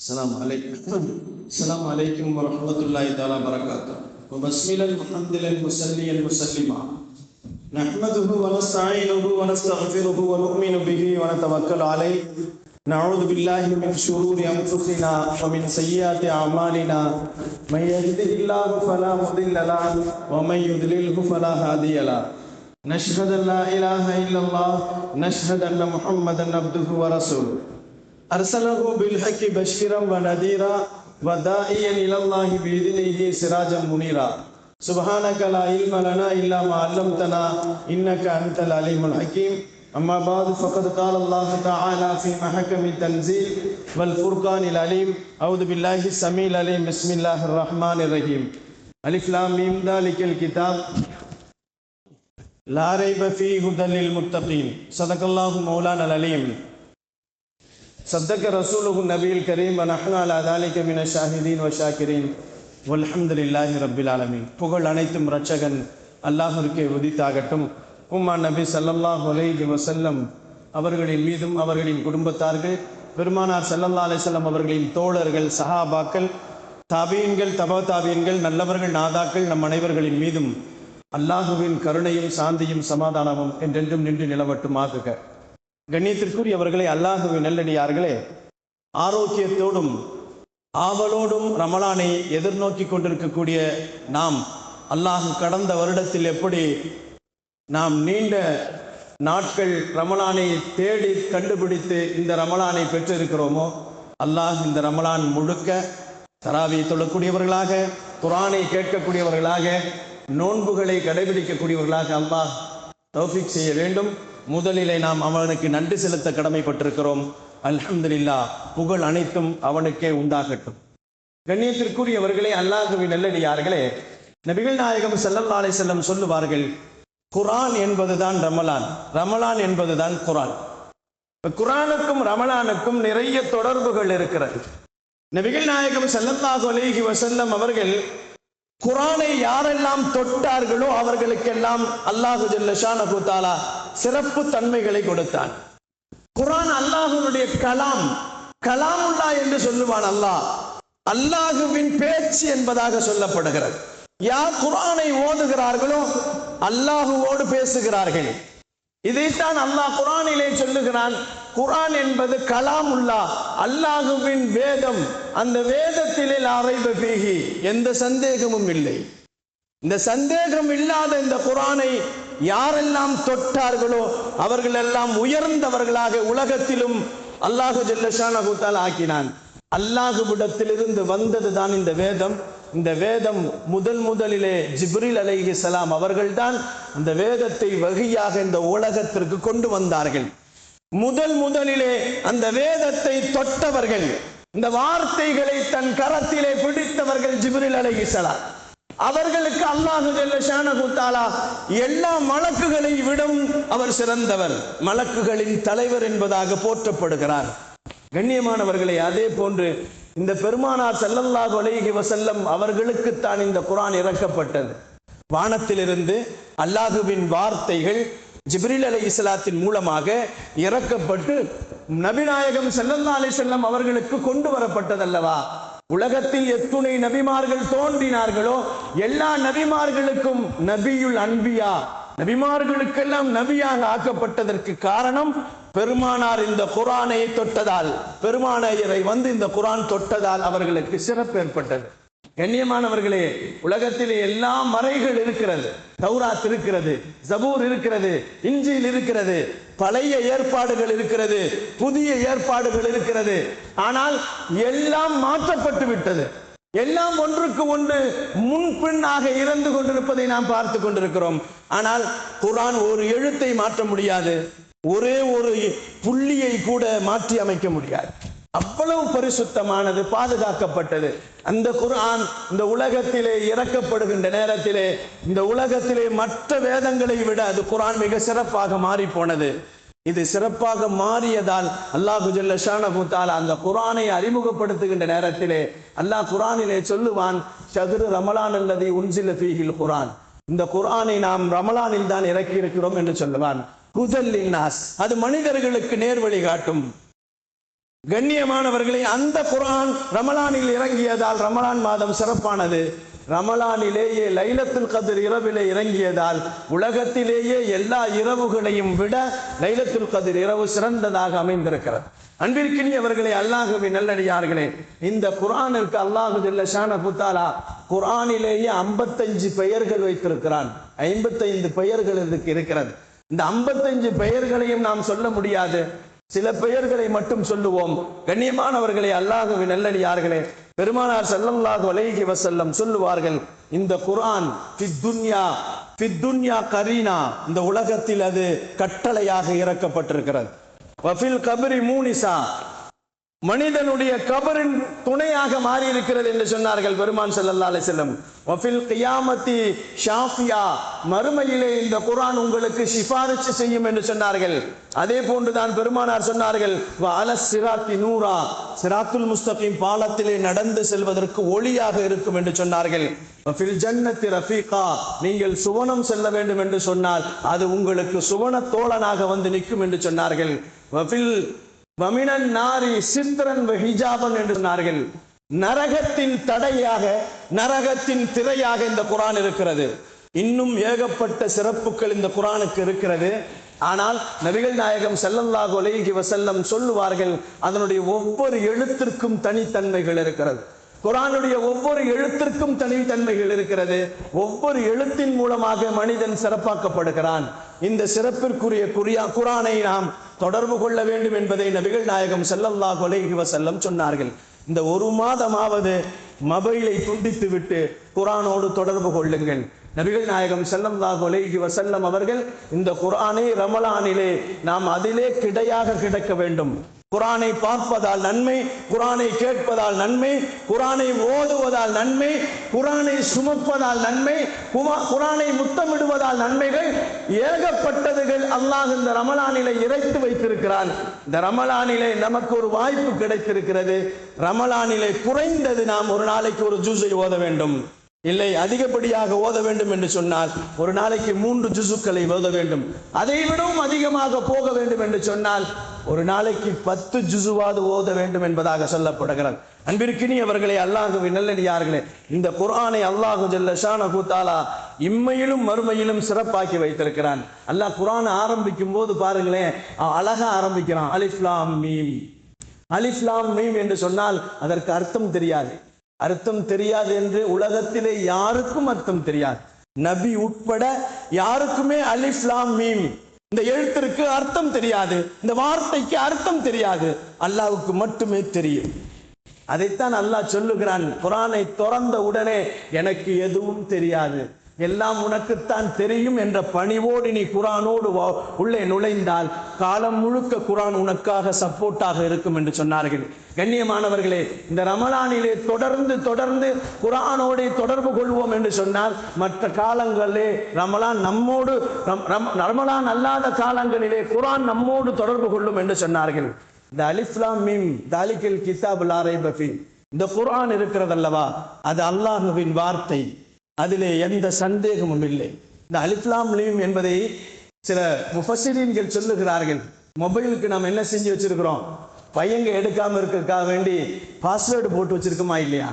السلام عليكم. السلام عليكم ورحمة الله تعالى وبركاته. وبسملا محمدا مسليا مسلما نحمده ونستعينه ونستغفره ونؤمن به ونتوكل عليه. نعوذ بالله من شرور أنفسنا ومن سيئات أعمالنا. من يهده الله فلا مضل له ومن يضلله فلا هادي له. نشهد أن لا إله إلا الله. نشهد أن محمدا عبده ورسوله. أرسله بالحق بشيرا ونذيرا وداعيا إلى الله بإذنه سراجا منيرا. سبحانك لا علم لنا إلا ما علمتنا إنك أنت العليم الحكيم. أما بعد فقد قال الله تعالى في محكم التنزيل والفرقان العليم أعوذ بالله السميع العليم بسم الله الرحمن الرحيم. ألف لام ميم ذلك الكتاب. لا ريب فيه هدى للمتقين. صدق الله مولانا العليم. صدق رسوله النبي الكريم ونحن على ذلك من الشاهدين والشاكرين والحمد لله رب العالمين புகழ் அனைத்தும் இரட்சகன் அல்லாஹிற்கே உதித்தாகட்டும் உம்மா நபி ஸல்லல்லாஹு அலைஹி வஸல்லம் அவர்களின் மீதும் அவர்களின் குடும்பத்தார்கள் பெருமானார் ஸல்லல்லாஹு அலைஹி வஸல்லம் அவர்களின் தோழர்கள் சஹாபாக்கள் தாபீன்கள் தபா தாபீன்கள் நல்லவர்கள் நாதாக்கள் நம் அனைவர்களின் மீதும் அல்லாஹுவின் கருணையும் சாந்தியும் சமாதானமும் என்றென்றும் நின்று நிலவட்டும் ஆகுக கண்ணியத்திற்குரியவர்களே அல்லாஹுவின் நல்லடியார்களே ஆரோக்கியத்தோடும் ஆவலோடும் ரமலானை எதிர்நோக்கி கொண்டிருக்கக்கூடிய நாம் அல்லாஹ் கடந்த வருடத்தில் எப்படி நாம் நீண்ட நாட்கள் ரமலானை தேடி கண்டுபிடித்து இந்த ரமலானை பெற்றிருக்கிறோமோ அல்லாஹ் இந்த ரமலான் முழுக்க தராவியை தொழக்கூடியவர்களாக குரானை கேட்கக்கூடியவர்களாக நோன்புகளை கடைபிடிக்கக்கூடியவர்களாக அல்லாஹ் தௌஃபிக் செய்ய வேண்டும். முதலிலே நாம் அவனுக்கு நன்றி செலுத்த கடமைப்பட்டிருக்கிறோம். அல்ஹம்துலில்லா புகழ் அனைத்தும் அவனுக்கே உண்டாகட்டும். கண்ணியத்திற்குரியவர்களே அல்லாஹுவின் நல்லடியார்களே நபிகள் நாயகம் ஸல்லல்லாஹு செல்லம் சொல்லுவார்கள் குரான் என்பதுதான் ரமலான் ரமலான் என்பதுதான் குரான் இப்ப குரானுக்கும் ரமலானுக்கும் நிறைய தொடர்புகள் இருக்கிறது. நபிகள் நாயகம் செல்லல்லாஹு அலேஹி வசல்லம் அவர்கள் குரானை யாரெல்லாம் தொட்டார்களோ அவர்களுக்கெல்லாம் அல்லாஹு ஜல்லஷானஹு தாலா சிறப்பு தன்மைகளை கொடுத்தான். குரான் அல்லாஹனுடைய கலாம் கலாம் உள்ளா என்று சொல்லுவான் அல்லாஹ். அல்லாஹுவின் பேச்சு என்பதாக சொல்லப்படுகிறது. யார் குரானை ஓதுகிறார்களோ அல்லாஹுவோடு பேசுகிறார்கள். இதைத்தான் அல்லாஹ் குரானிலே சொல்லுகிறான். குரான் என்பது கலாம் உள்ளா அல்லாஹுவின் வேதம். அந்த வேதத்திலே அறைப பீகி எந்த சந்தேகமும் இல்லை. இந்த சந்தேகம் இல்லாத இந்த குரானை யாரெல்லாம் தொட்டார்களோ அவர்கள் எல்லாம் உயர்ந்தவர்களாக உலகத்திலும் அல்லாஹு ஜல்லஷானகுத்தால் ஆக்கினான். அல்லாஹுவிடத்திலிருந்து வந்தது தான் இந்த வேதம். இந்த வேதம் முதல் முதலிலே ஜிப்ரில் அலைஹி சலாம் அவர்கள்தான் அந்த வேதத்தை வகையாக இந்த உலகத்திற்கு கொண்டு வந்தார்கள். முதல் முதலிலே அந்த வேதத்தை தொட்டவர்கள் இந்த வார்த்தைகளை தன் கரத்திலே பிடித்தவர்கள் ஜிப்ரில் அலைஹி சலாம் அவர்களுக்கு அல்லாஹு ஜல்லஷானஹு எல்லா மலக்குகளை விடும் அவர் சிறந்தவர். மலக்குகளின் தலைவர் என்பதாக போற்றப்படுகிறார். கண்ணியமானவர்களை அதே போன்று இந்த பெருமானார் ஸல்லல்லாஹு அலைஹி வஸல்லம் அவர்களுக்குத்தான் இந்த குரான் இறக்கப்பட்டது. வானத்திலிருந்து அல்லாஹுவின் வார்த்தைகள் ஜிப்ரில் அலி இஸ்லாத்தின் மூலமாக இறக்கப்பட்டு நபிநாயகம் செல்லல்லா அலி செல்லம் அவர்களுக்கு கொண்டு வரப்பட்டதல்லவா? உலகத்தில் எத்துணை நபிமார்கள் தோன்றினார்களோ எல்லா நபிமார்களுக்கும் நபியுள் அன்பியா? நபிமார்களுக்கெல்லாம் நபியாக ஆக்கப்பட்டதற்கு காரணம் பெருமானார் இந்த குரானை தொட்டதால் பெருமானையரை வந்து இந்த குரான் தொட்டதால் அவர்களுக்கு சிறப்பு ஏற்பட்டது. கண்ணியமானவர்களே உலகத்திலே எல்லா மறைகள் இருக்கிறது. தௌராத் இருக்கிறது ஜபூர் இருக்கிறது இஞ்சில் இருக்கிறது பழைய ஏற்பாடுகள் இருக்கிறது புதிய ஏற்பாடுகள் இருக்கிறது. ஆனால் எல்லாம் மாற்றப்பட்டு விட்டது. எல்லாம் ஒன்றுக்கு ஒன்று முன்பின்னாக இறந்து கொண்டிருப்பதை நாம் பார்த்து கொண்டிருக்கிறோம். ஆனால் குரான் ஒரு எழுத்தை மாற்ற முடியாது. ஒரே ஒரு புள்ளியை கூட மாற்றி அமைக்க முடியாது. அவ்வளவு பரிசுத்தமானது பாதுகாக்கப்பட்டது. அந்த குர்ஆன் இந்த உலகத்திலே இறக்கப்படுகின்ற நேரத்திலே இந்த உலகத்திலே மற்ற வேதங்களை விட அது குர்ஆன் மிக சிறப்பாக மாறி போனது இது சிறப்பாக மாறியதால் அல்லாஹு ஜல்ல அந்த குரானை அறிமுகப்படுத்துகின்ற நேரத்திலே அல்லாஹ் குரானிலே சொல்லுவான் சதுரு ரமலான் அல்லது உன்சில பீகில் குரான் இந்த குரானை நாம் ரமலானில் தான் இறக்கி இருக்கிறோம் என்று சொல்லுவான். ஹுதல் அது மனிதர்களுக்கு நேர்வழி காட்டும். கண்ணியமானவர்களே அந்த குரான் ரமலானில் இறங்கியதால் ரமலான் மாதம் சிறப்பானது. ரமலானிலேயே லைலத்துல் கதிர் இரவிலே இறங்கியதால் உலகத்திலேயே எல்லா இரவுகளையும் விட லைலத்துல் கதிர் இரவு சிறந்ததாக அமைந்திருக்கிறது. அன்பிற்கினியவர்களே அல்லாஹுவின் நல்லடியார்களே இந்த குரானுக்கு அல்லாஹு ஷான புத்தாலா குரானிலேயே ஐம்பத்தஞ்சு பெயர்கள் வைத்திருக்கிறான். ஐம்பத்தைந்து பெயர்கள் இதுக்கு இருக்கிறது. இந்த ஐம்பத்தஞ்சு பெயர்களையும் நாம் சொல்ல முடியாது. சில பெயர்களை மட்டும் சொல்லுவோம். கண்ணியமானவர்களே அல்லாஹுவி நல்லடியார்களே பெருமானார் செல்லல்லாஹு அலைஹி வசல்லம் சொல்லுவார்கள் இந்த குரான் துன்யா துன்யா கரீனா இந்த உலகத்தில் அது கட்டளையாக இறக்கப்பட்டிருக்கிறது. வஃபில் கபரி மூனிசா மனிதனுடைய கபரின் துணையாக மாறி இருக்கிறது என்று சொன்னார்கள் பெருமான் செல்லல்லா அலைஹி செல்லம் வஃபில் கியாமத்தி ஷாஃபியா மறுமையிலே இந்த குரான் உங்களுக்கு சிபாரிசு செய்யும் என்று சொன்னார்கள். அதே போன்றுதான் பெருமானார் சொன்னார்கள் அல சிராத்தி நூரா சிராத்துல் முஸ்தபின் பாலத்திலே நடந்து செல்வதற்கு ஒளியாக இருக்கும் என்று சொன்னார்கள். வஃபில் ஜன்னத்தி ரஃபீகா நீங்கள் சுவனம் செல்ல வேண்டும் என்று சொன்னால் அது உங்களுக்கு சுவன தோழனாக வந்து நிற்கும் என்று சொன்னார்கள். வஃபில் வமினன் நாரி சித்திரன் ஹிஜாபன் என்று சொன்னார்கள். நரகத்தின் தடையாக நரகத்தின் திரையாக இந்த குரான் இருக்கிறது. இன்னும் ஏகப்பட்ட சிறப்புகள் இந்த குரானுக்கு இருக்கிறது. ஆனால் நபிகள் நாயகம் ஸல்லல்லாஹு அலைஹி வஸல்லம் சொல்லுவார்கள் அதனுடைய ஒவ்வொரு எழுத்திற்கும் தனித்தன்மைகள் இருக்கிறது. குரானுடைய ஒவ்வொரு எழுத்திற்கும் தனித்தன்மைகள் இருக்கிறது. ஒவ்வொரு எழுத்தின் மூலமாக மனிதன் சிறப்பாக்கப்படுகிறான். இந்த சிறப்பிற்குரிய குறியா குரானை நாம் தொடர்பு கொள்ள வேண்டும் என்பதை நபிகள் நாயகம் செல்லல்லா அலைஹி செல்லம் சொன்னார்கள். இந்த ஒரு மாதமாவது மொபைலை துண்டித்து விட்டு குரானோடு தொடர்பு கொள்ளுங்கள். நபிகள் நாயகம் ஸல்லல்லாஹு அலைஹி செல்லம் அவர்கள் இந்த குரானை ரமலானிலே நாம் அதிலே கிடையாக கிடக்க வேண்டும். குரானை பார்ப்பதால் நன்மை குரானை கேட்பதால் நன்மை குரானை ஓதுவதால் நன்மை குரானை சுமப்பதால் நன்மை குமா- குரானை முத்தமிடுவதால் நன்மைகள் ஏகப்பட்டதுகள் அல்லாஹ் இந்த ரமலானிலே இறைத்து வைத்திருக்கிறான். இந்த ரமலானிலே நமக்கு ஒரு வாய்ப்பு கிடைத்திருக்கிறது. ரமலானிலே குறைந்தது நாம் ஒரு நாளைக்கு ஒரு ஜூஸை ஓத வேண்டும். இல்லை அதிகப்படியாக ஓத வேண்டும் என்று சொன்னால் ஒரு நாளைக்கு மூன்று ஜுசுக்களை ஓத வேண்டும். அதை விடவும் அதிகமாக போக வேண்டும் என்று சொன்னால் ஒரு நாளைக்கு பத்து ஜுசுவாது ஓத வேண்டும் என்பதாக சொல்லப்படுகிறது. அன்பிற்கினி அவர்களை அல்லாஹுவின் நல்லடியார்களே இந்த குரானை அல்லாஹு ஜல்ல ஷானஹு இம்மையிலும் மறுமையிலும் சிறப்பாக்கி வைத்திருக்கிறான். அல்லாஹ் குரானை ஆரம்பிக்கும் போது பாருங்களேன் அழகா ஆரம்பிக்கிறான். அலிஃப்லாம் மீம். அலிஃப்லாம் மீம் என்று சொன்னால் அதற்கு அர்த்தம் தெரியாது. அர்த்தம் தெரியாது என்று உலகத்திலே யாருக்கும் அர்த்தம் தெரியாது. நபி உட்பட யாருக்குமே அலிஃப்லாம் மீம். இந்த எழுத்திற்கு அர்த்தம் தெரியாது. இந்த வார்த்தைக்கு அர்த்தம் தெரியாது. அல்லாவுக்கு மட்டுமே தெரியும். அதைத்தான் அல்லாஹ் சொல்லுகிறான். குரானை திறந்த உடனே எனக்கு எதுவும் தெரியாது. எல்லாம் உனக்குத்தான் தெரியும் என்ற பணிவோடு நீ குரானோடு உள்ளே நுழைந்தால் காலம் முழுக்க குரான் உனக்காக சப்போர்ட்டாக இருக்கும் என்று சொன்னார்கள். கண்ணியமானவர்களே இந்த ரமலானிலே தொடர்ந்து தொடர்ந்து குரானோடு தொடர்பு கொள்வோம் என்று சொன்னால் மற்ற காலங்களிலே ரமலான் நம்மோடு ரம்- ரம்- ரமலான் அல்லாத காலங்களிலே குரான் நம்மோடு தொடர்பு கொள்ளும் என்று சொன்னார்கள். இந்த அலிஸ்லாம் மீம் தாலிக்கல் கிதாப் லாரை பஃபி இந்த குரான் இருக்கிறதல்லவா? அது அல்லாஹுவின் வார்த்தை. அதிலே எந்த சந்தேகமும் இல்லை. இந்த அலிஃப்லாம் மீம் என்பதை சில முஃபசிரீன்கள் சொல்லுகிறார்கள். மொபைலுக்கு நாம் என்ன செஞ்சு வச்சிருக்கிறோம்? பையங்க எடுக்காம இருக்கிறதுக்காக வேண்டி பாஸ்வேர்டு போட்டு வச்சிருக்கோமா இல்லையா?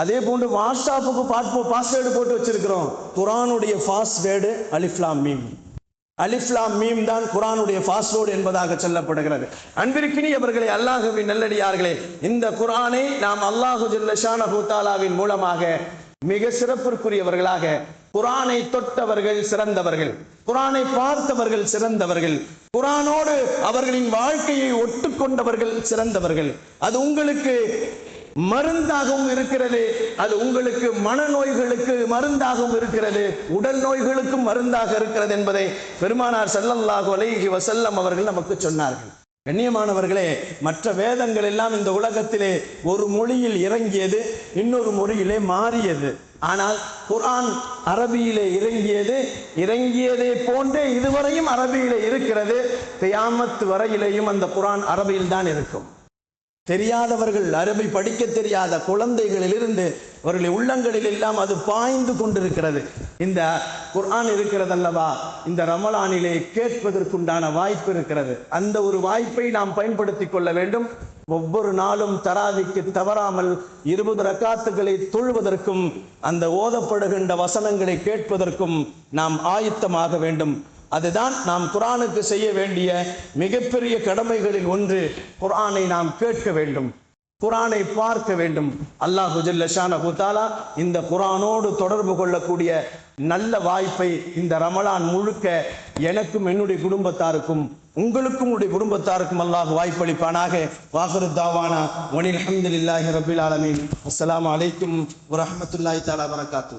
அதே போன்று வாட்ஸ்அப்புக்கு பாஸ்வேர்டு போட்டு வச்சிருக்கிறோம். குரானுடைய பாஸ்வேர்டு அலிஃப்லாம் மீம். அலிஃப்லாம் மீம் தான் குரானுடைய பாஸ்வேர்டு என்பதாக சொல்லப்படுகிறது. அன்பிற்கினி அவர்களை அல்லாஹுவின் நல்லடியார்களே இந்த குரானை நாம் அல்லாஹு ஜல்லஷானஹு தாலாவின் மூலமாக மிக சிறப்பிற்குரியவர்களாக குரானை தொட்டவர்கள் சிறந்தவர்கள் குரானை பார்த்தவர்கள் சிறந்தவர்கள் குரானோடு அவர்களின் வாழ்க்கையை ஒட்டுக்கொண்டவர்கள் சிறந்தவர்கள். அது உங்களுக்கு மருந்தாகவும் இருக்கிறது அது உங்களுக்கு மனநோய்களுக்கு மருந்தாகவும் இருக்கிறது உடல் நோய்களுக்கும் மருந்தாக இருக்கிறது என்பதை பெருமானார் ஸல்லல்லாஹு அலைஹி வஸல்லம் அவர்கள் நமக்கு சொன்னார்கள். கண்ணியமானவர்களே மற்ற வேதங்கள் எல்லாம் இந்த உலகத்திலே ஒரு மொழியில் இறங்கியது இன்னொரு மொழியிலே மாறியது. ஆனால் குரான் அரபியிலே இறங்கியது இறங்கியதை போன்றே இதுவரையும் அரபியிலே இருக்கிறது. தியாமத்து வரையிலேயும் அந்த குரான் அரபியில் தான் இருக்கும். தெரியாதவர்கள் அருமை படிக்க தெரியாத குழந்தைகளிலிருந்து அவர்களை உள்ளங்களில் எல்லாம் அது பாய்ந்து கொண்டிருக்கிறது. இந்த குர்ஆன் இருக்கிறது அல்லவா இந்த ரமலானிலே கேட்பதற்குண்டான வாய்ப்பு இருக்கிறது. அந்த ஒரு வாய்ப்பை நாம் பயன்படுத்திக் கொள்ள வேண்டும். ஒவ்வொரு நாளும் தராவிக்கு தவறாமல் இருபது ரக்காத்துகளை தொழுவதற்கும் அந்த ஓதப்படுகின்ற வசனங்களை கேட்பதற்கும் நாம் ஆயத்தமாக வேண்டும். அதுதான் நாம் குரானுக்கு செய்ய வேண்டிய மிகப்பெரிய கடமைகளில் ஒன்று குரானை நாம் கேட்க வேண்டும் குரானை பார்க்க வேண்டும். அல்லாஹு ஜல்லஷானஹு தஆலா இந்த குரானோடு தொடர்பு கொள்ளக்கூடிய நல்ல வாய்ப்பை இந்த ரமலான் முழுக்க எனக்கும் என்னுடைய குடும்பத்தாருக்கும் உங்களுக்கும் உடைய குடும்பத்தாருக்கும் அல்லாஹ் வாய்ப்பளிப்பானாக. வாகரு தாவானா. ஒனில் அஹமதுல்லாஹி ரபில் ஆலமின். அஸ்லாம் அலைக்கும் வரமத்துல்லாஹி தாலா வரகாத்து